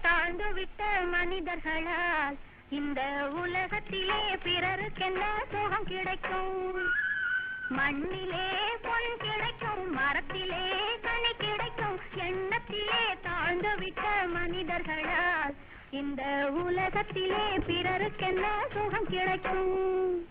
தாழ்ந்து விட்ட மனிதர்களால் இந்த உலகத்திலே பிறருக்கென்ன சுகம் கிடைக்கும்? மண்ணிலே பொன் கிடைக்கும் மரத்திலே கனி கிடைக்கும் எண்ணத்திலே தாழ்ந்து விட்ட மனிதர்களால் இந்த உலகத்திலே பிறருக்கென்ன சுகம் கிடைக்கும்?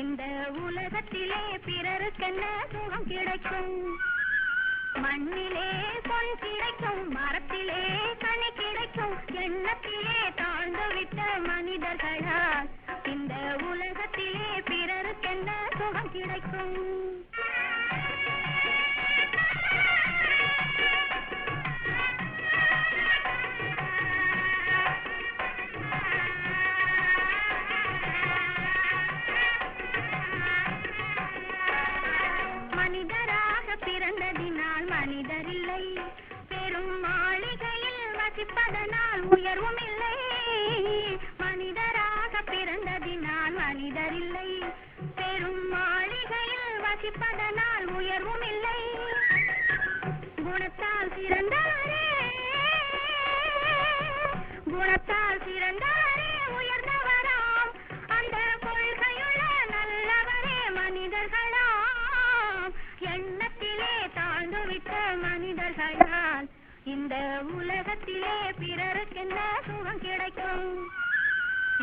இந்த உலகத்திலே பிறருக்கென்ன சுகம் கிடைக்கும்? மண்ணிலே பொன் கிடைக்கும் மரத்திலே கனி கிடைக்கும் எண்ணத்திலே தாழ்ந்துவிட்ட மனிதர்களால் இந்த உலகத்திலே பிறருக்கென்ன சுகம் கிடைக்கும்? மாளிகையில் உயர்வும் இல்லை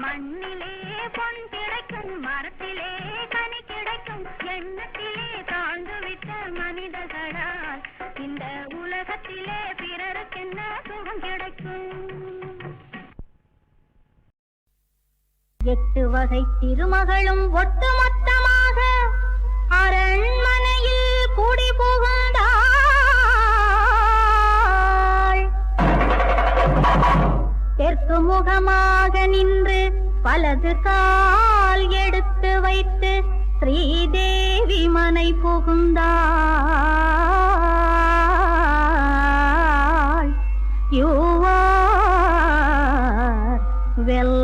மண்ணிலே பொன் கிடைக்கும் மரத்திலே கனி கிடைக்கும். எண்ணத்திலே தாழ்ந்துவிட்ட மனிதர்களால் இந்த உலகத்திலே பிறருக்கென்ன சுகம் கிடைக்கும்? எட்டு வகை திருமகளும் ஒட்டுமொத்தமாக தெற்கு நின்று வலது கால் எடுத்து வைத்து ஸ்ரீதேவி மனை புகுந்தாள். You welcome.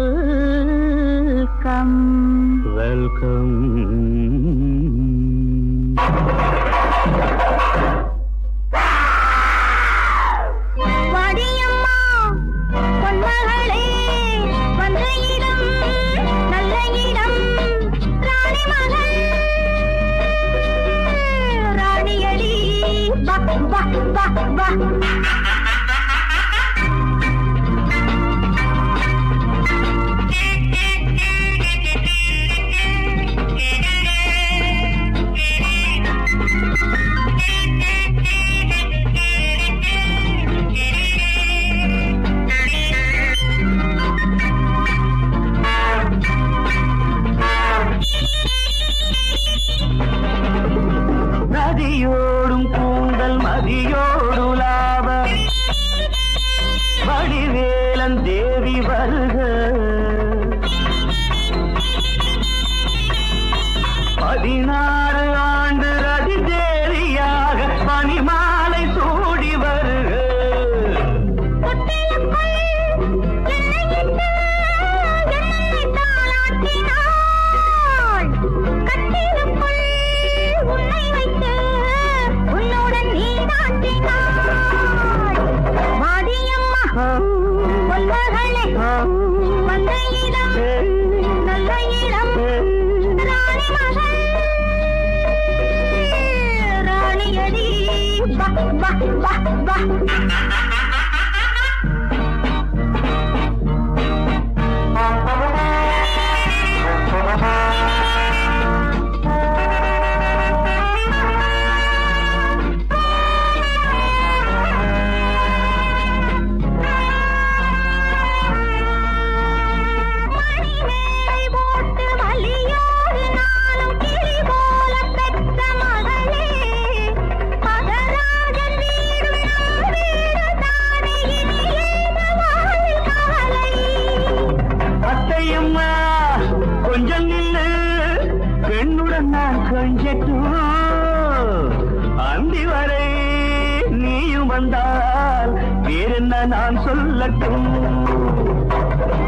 வெல்கம்.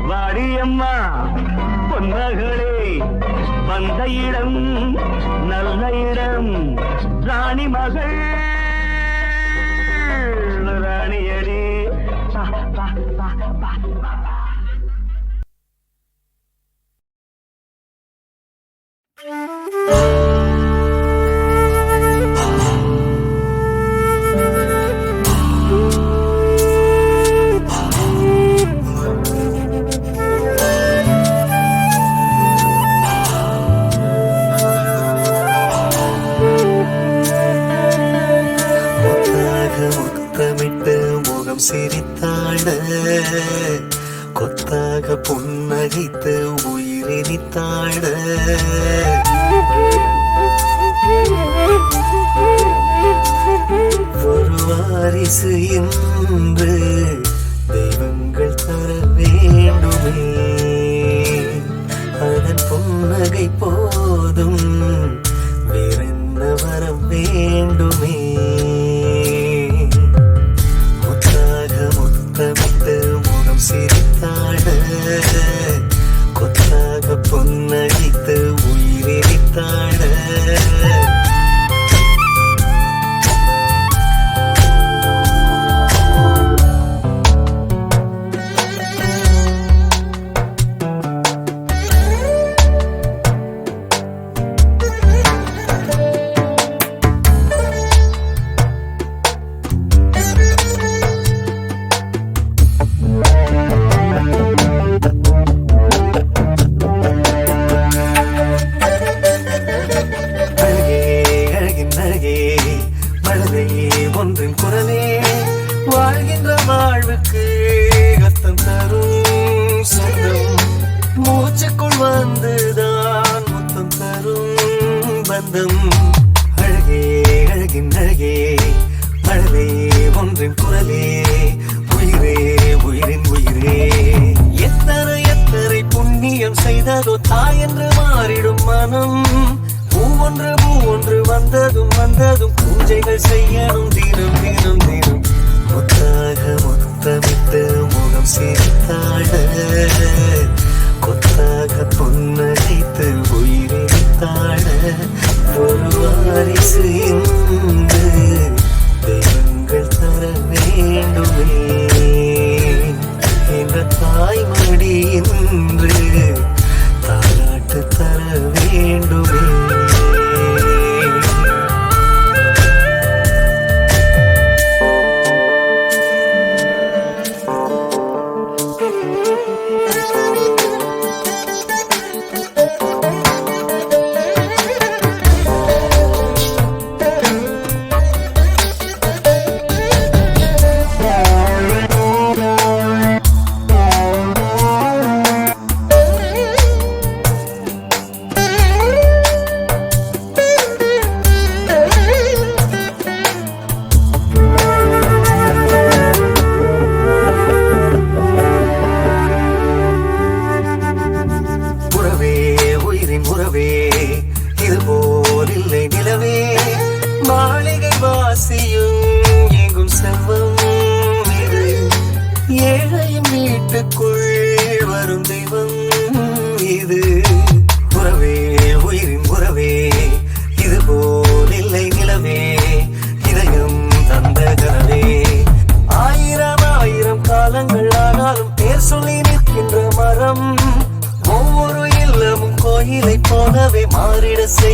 வாரியம்மா பொன்மகளே வந்த இடம் நல்ல இடம் ராணி மகள். போதும். வேறென்ன வரம் வேண்டுமே.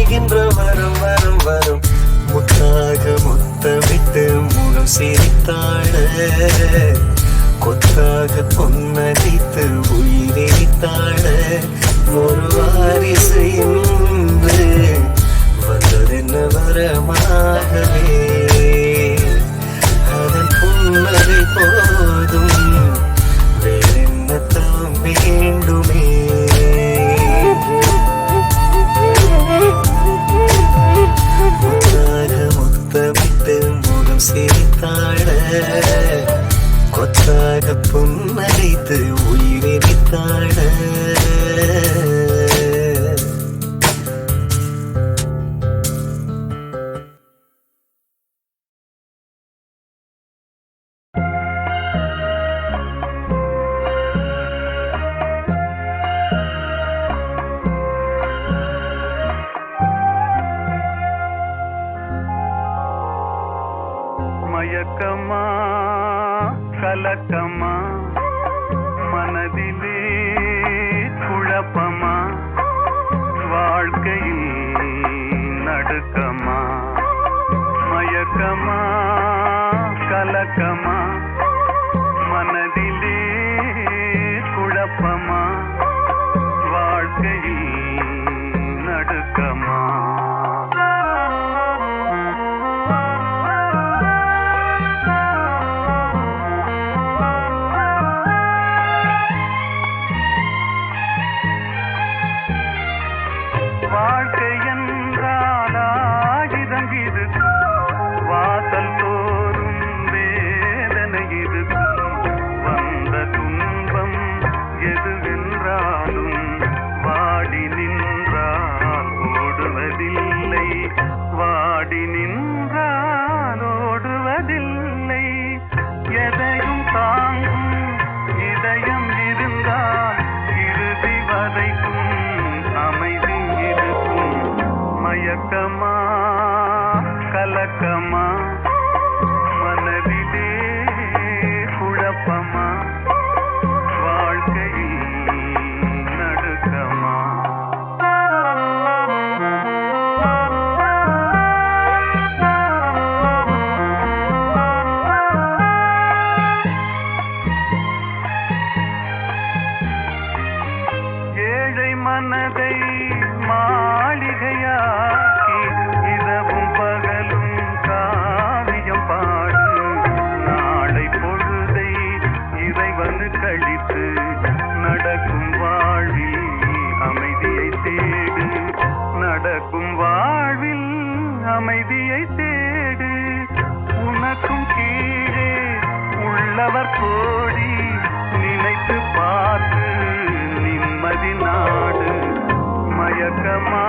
வருகின்ற வரும் வரும் வரும். முத்தாக முத்தமிட்டு முகம் சிரித்தாழ கொத்தாக பொன்னடித்து உயிரித்தாழ ஒரு வாரிசு இன்று வந்ததென்ன வரமாகவே. மனம் சிரித்தாட. கொத்தாக புன்னகைத்து உயிரித்தாட மயக்கமா மயக்கமா மனதை மாளி ம